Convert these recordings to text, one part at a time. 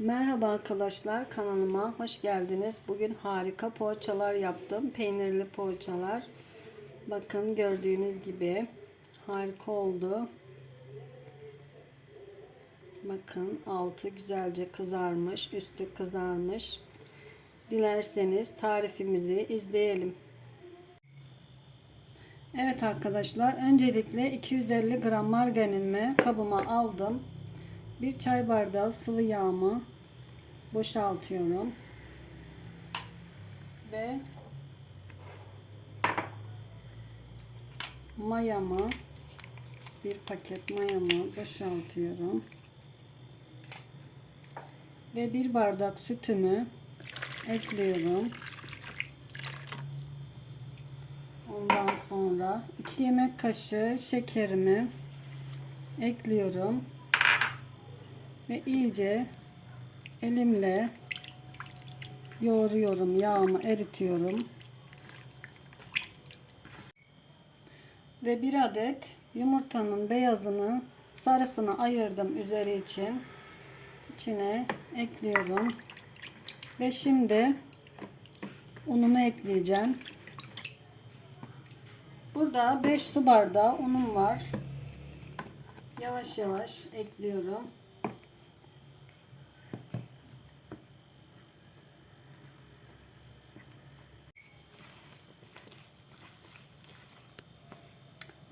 Merhaba arkadaşlar kanalıma hoş geldiniz. Bugün harika poğaçalar yaptım. Peynirli poğaçalar. Bakın gördüğünüz gibi harika oldu. Bakın altı güzelce kızarmış, üstü kızarmış. Dilerseniz tarifimizi izleyelim. Evet arkadaşlar öncelikle 250 gram margarinimi kabıma aldım. Bir çay bardağı sıvı yağımı boşaltıyorum. Ve mayamı bir paket mayamı boşaltıyorum. Ve bir bardak sütümü ekliyorum. Ondan sonra 2 yemek kaşığı şekerimi ekliyorum ve iyice elimle yoğuruyorum yağımı eritiyorum. Ve bir adet yumurtanın beyazını sarısını ayırdım üzeri için. İçine ekliyorum. Ve şimdi ununu ekleyeceğim. Burada 5 su bardağı unum var. Yavaş yavaş ekliyorum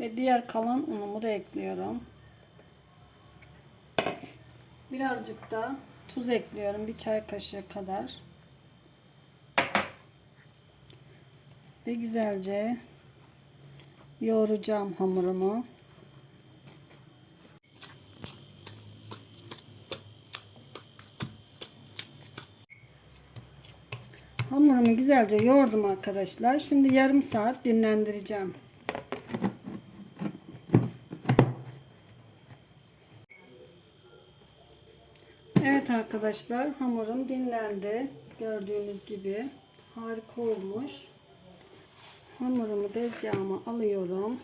Ve diğer kalan unumu da ekliyorum. Birazcık da tuz ekliyorum. Bir çay kaşığı kadar. Ve güzelce yoğuracağım hamurumu. Hamurumu güzelce yoğurdum arkadaşlar. Şimdi yarım saat dinlendireceğim. Evet arkadaşlar hamurum dinlendi. Gördüğünüz gibi harika olmuş. Hamurumu tezgahıma alıyorum.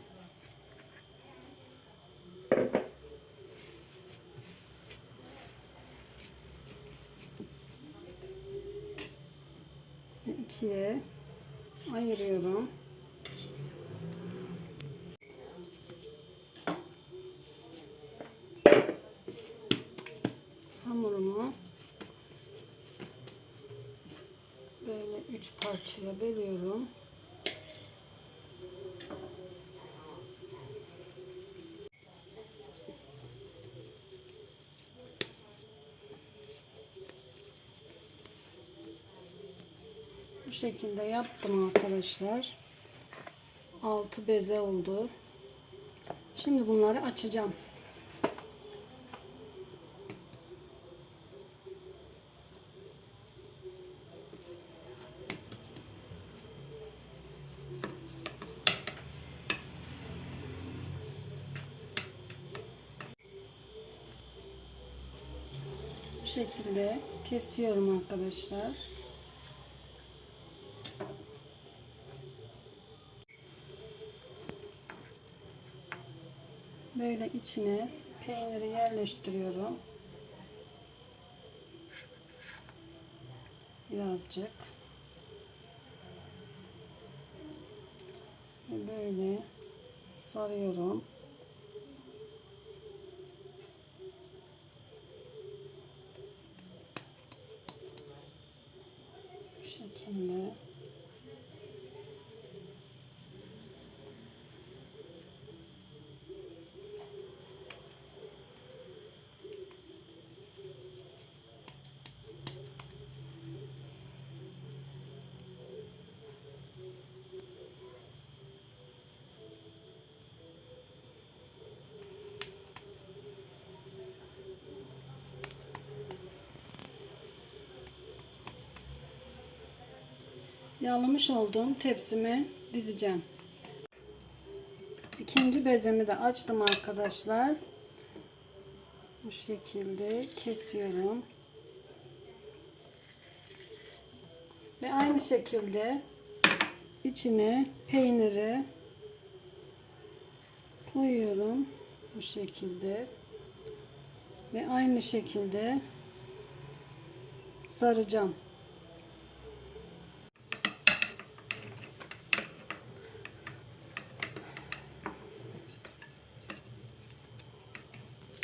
İkiye ayırıyorum. Hamurumu böyle üç parçaya bölüyorum. Bu şekilde yaptım arkadaşlar. Altı beze oldu. Şimdi bunları açacağım. Şekilde kesiyorum arkadaşlar. Böyle içine peyniri yerleştiriyorum. Birazcık. Ve böyle sarıyorum. Bu şekilde. Yağlamış olduğum tepsime dizeceğim. İkinci bezemi de açtım arkadaşlar. Bu şekilde kesiyorum. Ve aynı şekilde içine peyniri koyuyorum. Bu şekilde. Ve aynı şekilde saracağım.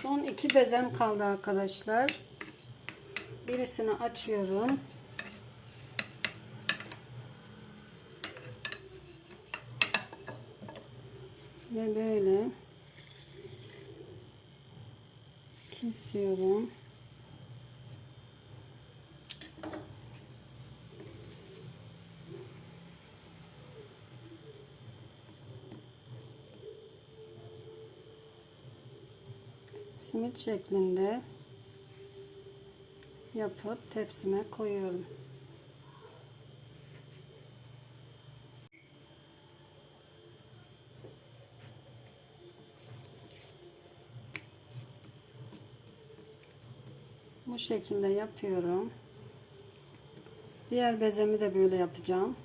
Son iki bezem kaldı arkadaşlar. Birisini açıyorum. Ve böyle kesiyorum. Simit şeklinde yapıp tepsime koyuyorum. Bu şekilde yapıyorum. Diğer bezemi de böyle yapacağım.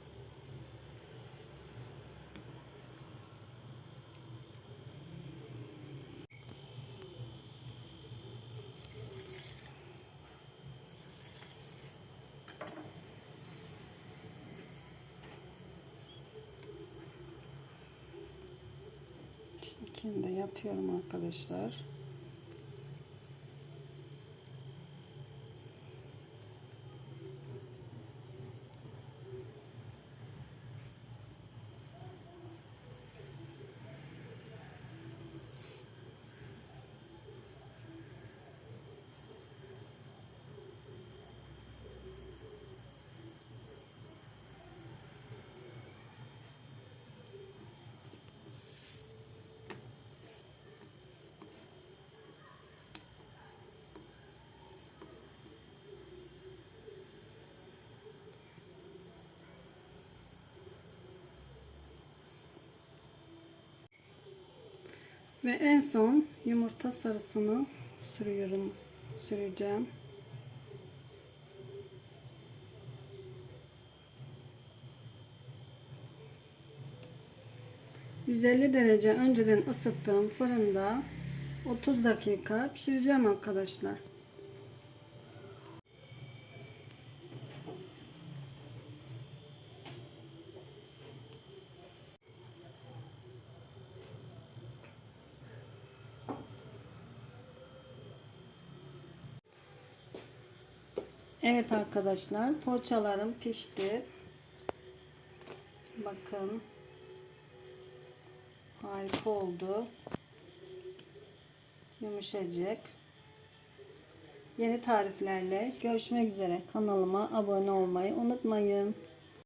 Şekilde yapıyorum arkadaşlar. Ve en son yumurta sarısını sürüyorum. Süreceğim. ...150 derece önceden ısıttığım fırında 30 dakika pişireceğim arkadaşlar. Evet arkadaşlar poğaçalarım pişti. Bakın. Harika oldu. Yumuşacık. Yeni tariflerle görüşmek üzere. Kanalıma abone olmayı unutmayın.